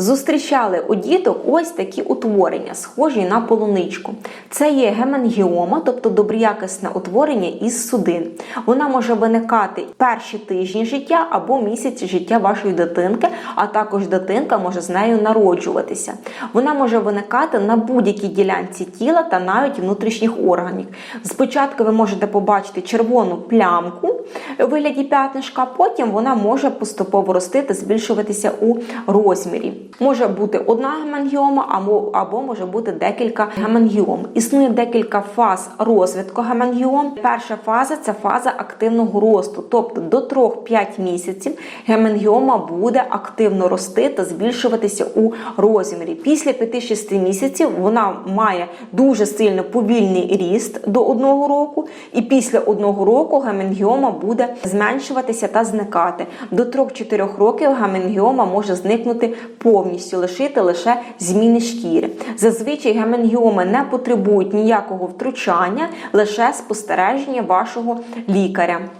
зустрічали у діток ось такі утворення, схожі на полуничку. Це є гемангіома, тобто доброякісне утворення із судин. Вона може виникати перші тижні життя або місяці життя вашої дитинки, а також дитинка може з нею народжуватися. Вона може виникати на будь-якій ділянці тіла та навіть внутрішніх органів. Спочатку ви можете побачити червону плямку у вигляді п'ятнишка, потім вона може поступово ростити, збільшуватися у розмірі. Може бути одна гемангіома або, або може бути декілька гемангіом. Існує декілька фаз розвитку гемангіом. Перша фаза це фаза активного росту, тобто до 3-5 місяців гемангіома буде активно рости та збільшуватися у розмірі. Після 5-6 місяців вона має дуже сильно повільний ріст до одного року, і після одного року гемангіома буде зменшуватися та зникати. До 3-4 років гемангіома може зникнути повністю, лишити лише зміни шкіри. Зазвичай гемангіоми не потребують ніякого втручання, лише спостереження вашого лікаря.